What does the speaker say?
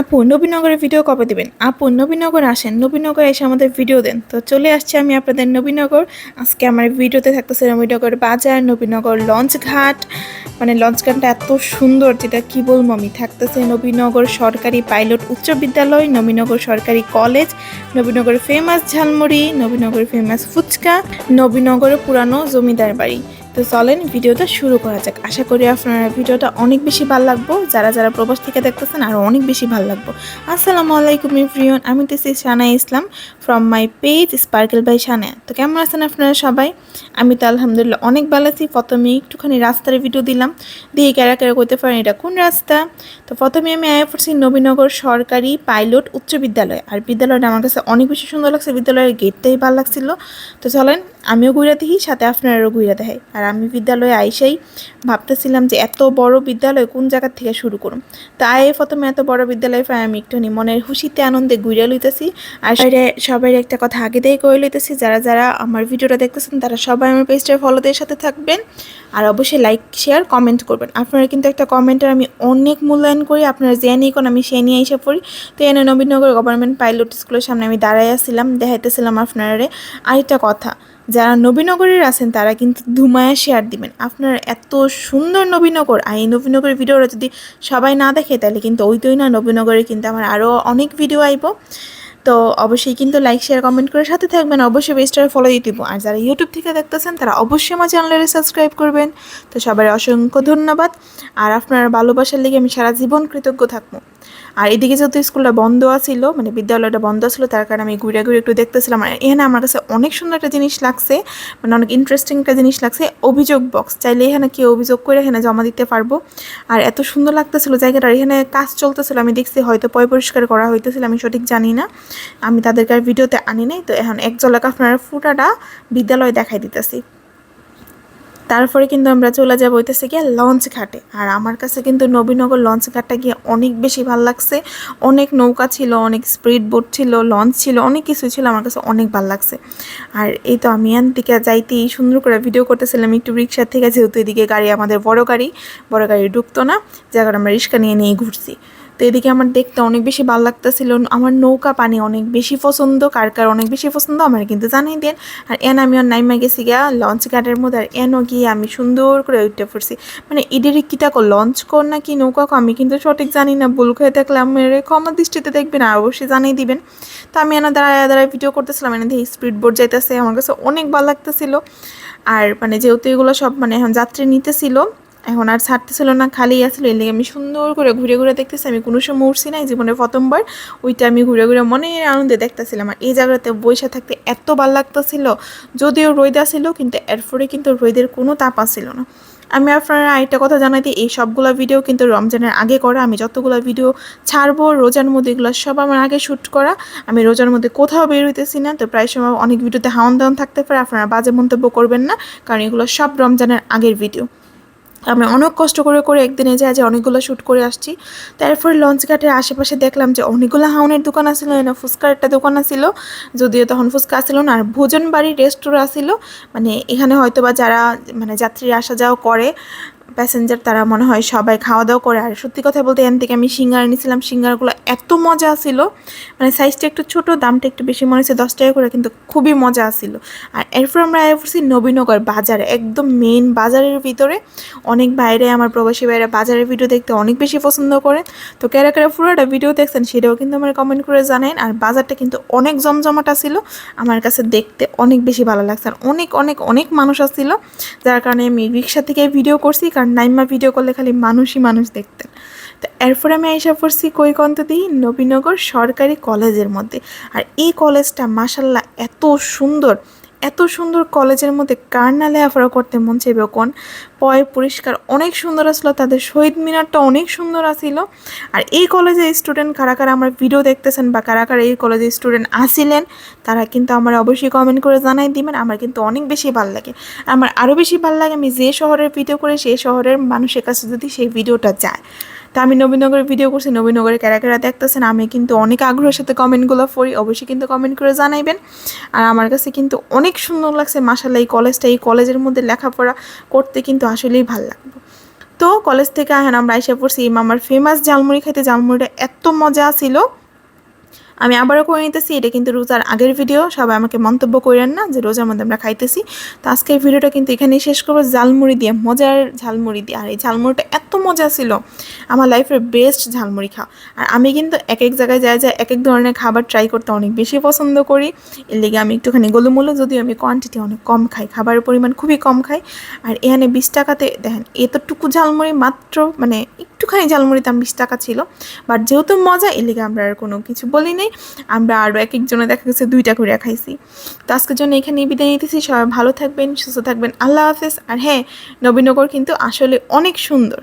আপু, নবীনগরের ভিডিও কবে দেবেন? আপু, নবীনগর আসেন। নবীনগর এসে আমাদের ভিডিও দেন। তো চলে আসছি আমি আপনাদের নবীনগর। আজকে আমার ভিডিওতে থাকতেছে নবীনগর বাজার, নবীনগর লঞ্চ ঘাট। মানে লঞ্চ ঘাটটা এত সুন্দর যেটা কী বলব আমি? থাকতেছে নবীনগর সরকারি পাইলট উচ্চ বিদ্যালয়, নবীনগর সরকারি college, Nabinagar famous jhalmuri, Nabinagar famous fuchka, Nabinagar পুরানো জমিদার বাড়ি। তো চলেন ভিডিওটা শুরু করা যাক। আশা করি আপনারা ভিডিওটা অনেক বেশি ভালো লাগবো। যারা যারা প্রবাস থেকে দেখতেছেন আরও অনেক বেশি ভালো লাগবো। আসসালামু আলাইকুম এভরিওয়ান, আমি তেসি Sana Islam from my page Sparkle by Sana তো কেমন আছেন আপনারা সবাই? আমি তো আলহামদুলিল্লাহ অনেক ভালো আছি। প্রথমে একটুখানি রাস্তার ভিডিও দিলাম। দিয়ে ক্যারা ক্যারা করতে পারেন, এটা কোন রাস্তা? তো প্রথমে আমি আয়া পড়ছি নবীনগর সরকারি পাইলট উচ্চ বিদ্যালয়। আর বিদ্যালয়টা আমার কাছে অনেক বেশি সুন্দর লাগছে। বিদ্যালয়ের গেটটাই ভালো লাগছিল। তো চলেন, আমিও ঘুরে দেখি, সাথে আপনারাও ঘুরে দেখাই। আর আমি বিদ্যালয়ে আইসাই ভাবতেছিলাম যে এত বড় বিদ্যালয় কোন জায়গার থেকে শুরু করুম। তাই প্রথমে এত বড় বিদ্যালয় পাই আমি একটু একটুখানি মনের খুশিতে আনন্দে ঘুরে লইতেছি। আর সবাই একটা কথা আগে দিয়ে করে লইতেছি, যারা যারা আমার ভিডিওটা দেখতেছেন তারা সবাই আমার পেজটা ফলোদের সাথে থাকবেন। আর অবশ্যই লাইক শেয়ার কমেন্ট করবেন। আপনারা কিন্তু একটা কমেন্টের আমি অনেক মূল্যায়ন করি, আপনারা যে নিয়ে কোন আমি সে নিয়ে এসে পড়ি। তো এনে নবীনগর গভর্নমেন্ট পাইলট স্কুলের সামনে আমি দাঁড়াই আসছিলাম দেখাইতেছিলাম আপনারা আরেকটা কথা যারা নবীনগরের আছেন, তারা কিন্তু ধুমায়া শেয়ার দিবেন। আপনার এত সুন্দর নবীনগর, আর এই নবীনগরের ভিডিওটা যদি সবাই না দেখে, তাহলে কিন্তু ওইটাই না, নবীনগরে কিন্তু আমার আরও অনেক ভিডিও আইব। তো অবশ্যই কিন্তু লাইক শেয়ার কমেন্ট করে সাথে থাকবেন। অবশ্যই পেজটার ফলো দিয়ে দিব। আর যারা ইউটিউব থেকে দেখতেছেন, তারা অবশ্যই আমার চ্যানেলে সাবস্ক্রাইব করবেন। তো সবাই অসংখ্য ধন্যবাদ। আর আপনার ভালোবাসার লেগে আমি সারা জীবন কৃতজ্ঞ থাকব। আর এদিকে যেহেতু স্কুলটা বন্ধ আছিল মানে বিদ্যালয়টা বন্ধ ছিল তার কারণে আমি ঘুরে ঘুরে একটু দেখতেছিলাম। আর এখানে আমার কাছে অনেক সুন্দর একটা জিনিস লাগছে মানে অনেক ইন্টারেস্টিং একটা জিনিস লাগছে, অভিযোগ বক্স চাইলে এখানে কেউ অভিযোগ করে এখানে জমা দিতে পারব। আর এত সুন্দর লাগতেছিল জায়গাটা, আর এখানে কাজ চলতেছিল, আমি দেখছি হয়তো পয় পরিষ্কার করা হইতেছিল, আমি সঠিক জানি না। আমি তাদেরকে আর ভিডিওতে আনি নাই, তো এখন এক জলাক আপনার ফুটাটা বিদ্যালয় দেখাই দিতেছি। তারপরে কিন্তু আমরা চলে যাব হইতেছে গিয়ে লঞ্চ ঘাটে। আর আমার কাছে কিন্তু নবীনগর লঞ্চ ঘাটটা গিয়ে অনেক বেশি ভালো লাগছে। অনেক নৌকা ছিল, অনেক স্পিড বোট ছিল, লঞ্চ ছিল, অনেক কিছু ছিল আমার কাছে অনেক ভালো লাগছে। আর এই তো আমি এন থেকে যাইতেই সুন্দর করে ভিডিও করতেছিলাম একটু রিক্সার থেকে, যেহেতু এদিকে গাড়ি আমাদের বড় গাড়ি বড় গাড়ি ঢুকতো না জায়গাটা আমরা রিক্সা নিয়ে নিয়ে ঘুরছি। তো এদিকে আমার দেখতে অনেক বেশি ভালো লাগতেছিল। আমার নৌকা পানি অনেক বেশি পছন্দ, কার কার অনেক বেশি পছন্দ আমার কিন্তু জানিয়ে দেন। আর এন আমি আর নাইমা গেছি গিয়া লঞ্চ ঘাটের মধ্যে, আর এনও গিয়ে আমি সুন্দর করে উঠতে পড়ছি মানে এদের কিটা কো লঞ্চ কর না কি নৌকা আমি কিন্তু সঠিক জানি না, ভুল খেয়ে থাকলে মেরে ক্ষমা দৃষ্টিতে দেখবেন আর অবশ্যই জানিয়ে দিবেন। তো আমি এনা দাঁড়ায় দাঁড়ায় ভিডিও করতেছিলাম, এনে দিয়ে স্পিড বোর্ড যাইতেছে, আমার কাছে অনেক ভালো লাগতেছিল। আর মানে যেহেতু এগুলো সব মানে এখন যাত্রী নিতেছিল এখন আর ছাড়তেছিল না, খালি আসলো এর আমি সুন্দর করে ঘুরে ঘুরে দেখতেছি। আমি কোনো সময় উঠছি না জীবনে প্রথমবার। ওইটা আমি ঘুরে ঘুরে মনের আনন্দে দেখতেছিলাম। আর এই জায়গাতে বৈশা থাকতে এত ভালো লাগতেছিল। যদিও রোদ আসছিল কিন্তু এরপরে কিন্তু রোদের কোনো তাপ আসছিল না। আমি আপনারা আরেকটা কথা জানাইতে এই সবগুলো ভিডিও কিন্তু রমজানের আগে করা। আমি যতগুলো ভিডিও ছাড়বো, রোজার মধ্যে এগুলো সব আমার আগে শ্যুট করা। আমি রোজার মধ্যে কোথাও বের হইতেছি না। তো প্রায় সময় অনেক ভিডিওতে হাওন দাওন থাকতে পারে। আপনারা বাজে মন্তব্য করবেন না, কারণ এগুলো সব রমজানের আগের ভিডিও আমি অনেক কষ্ট করে করে একদিনে যায় আজ অনেকগুলো শ্যুট করে আসছি। তারপরে লঞ্চ ঘাটের আশেপাশে দেখলাম যে অনেকগুলো হাউনের দোকান আসিল না ফুচকার একটা দোকান আসিল যদিও তখন ফুচকা আসিল না, আর ভোজন বাড়ি রেস্টুরা আসিল মানে এখানে হয়তো বা যারা মানে যাত্রীরা আসা যাওয়া করে প্যাসেঞ্জার তারা মনে হয় সবাই খাওয়া দাওয়া করে। আর সত্যি কথা বলতে এখান থেকে আমি সিঙ্গার নিয়েছিলাম সিঙ্গারগুলো এত মজা আসছিল মানে সাইজটা একটু ছোট, দামটা একটু বেশি, মনে হচ্ছে দশ টাকা করে, কিন্তু খুবই মজা আসছিল আর এরপর আমরা এসেছি নবীনগর বাজারে, একদম মেন বাজারের ভিতরে। অনেক বাইরে, আমার প্রবাসী বাইরে বাজারের ভিডিও দেখতে অনেক বেশি পছন্দ করে। তো কেরা কেরা পুরোটা ভিডিও দেখছেন, সেটাও কিন্তু আমার কমেন্ট করে জানেন আর বাজারটা কিন্তু অনেক জমজমাট ছিল। আমার কাছে দেখতে অনেক বেশি ভালো লাগছে। আর অনেক অনেক অনেক মানুষ আসছিল, যার কারণে আমি রিক্সা থেকে ভিডিও করছি। কারণ নাইমা ভিডিও করলে খালি মানুষই মানুষ দেখতেন। তো এরপরে আমি আইসা পড়ছি কৈকন্ত দিই নবীনগর সরকারি কলেজের মধ্যে। আর এই কলেজটা মাসাল্লাহ এত সুন্দর। এত সুন্দর কলেজের মধ্যে কার না লেখাপড়া করতে মন চাইবে কোন? পয় পরিষ্কার অনেক সুন্দর আসলো, তাদের শহীদ মিনারটা অনেক সুন্দর আসিল। আর এই কলেজের স্টুডেন্ট কারা কারা আমার ভিডিও দেখতেছেন বা কারা কারা এই কলেজের স্টুডেন্ট আসিলেন তারা কিন্তু আমার অবশ্যই কমেন্ট করে জানাই দিবেন। আমার কিন্তু অনেক বেশি ভালো লাগে। আমার আরও বেশি ভালো লাগে আমি যে শহরের ভিডিও করে, সেই শহরের মানুষের কাছে যদি সেই ভিডিওটা যায়। তা আমি নবীনগরের ভিডিও করছি, নবীনগরের ক্যারা ক্যারা দেখতেছেন, আমি কিন্তু অনেক আগ্রহের সাথে কমেন্টগুলো পড়ি, অবশ্যই কিন্তু কমেন্ট করে জানাইবেন। আর আমার কাছে কিন্তু অনেক সুন্দর লাগছে মাসাল্লাহ এই কলেজটা এই কলেজের মধ্যে লেখাপড়া করতে কিন্তু আসলেই ভালো লাগবে। তো কলেজ থেকে আহেন আমরা আইসা পড়ছি মামার ফেমাস জালমুড়ি খাইতে জালমুড়িটা এত মজা ছিল। আমি আবারও করে নিতেছি, এটা কিন্তু রোজার আগের ভিডিও, সবাই আমাকে মন্তব্য করেন না যে রোজার মধ্যে আমরা খাইতেছি। তো আজকের ভিডিওটা কিন্তু এখানেই শেষ করব, ঝালমুড়ি দিয়ে, মজার ঝালমুড়ি দিয়ে। আর এই ঝালমুড়িটা এত মজা ছিল, আমার লাইফের বেস্ট ঝালমুড়ি খাওয়া। আর আমি কিন্তু এক এক জায়গায় যাই যায় এক এক ধরনের খাবার ট্রাই করতে অনেক বেশি পছন্দ করি। এর লেগে আমি একটুখানি গোলুমুলো, যদিও আমি কোয়ান্টিটি অনেক কম খাই, খাবারের পরিমাণ খুবই কম খাই। আর এখানে বিশ টাকাতে, দেখেন, এতটুকু ঝালমুড়ি মাত্র মানে একটুখানি ঝালমুড়ি দাম বিশ টাকা ছিল। বাট যেহেতু মজা এলিগে আমরা আর কোনো কিছু বলি নাই। আমরা আরও এক একজনে দেখা গেছে দুইটা করে খাইছি। তো আজকের জন্য এখানে বিদায় নিতেছি। সবাই ভালো থাকবেন, সুস্থ থাকবেন। আল্লাহ হাফেজ। আর হ্যাঁ নবীনগর কিন্তু আসলে অনেক সুন্দর।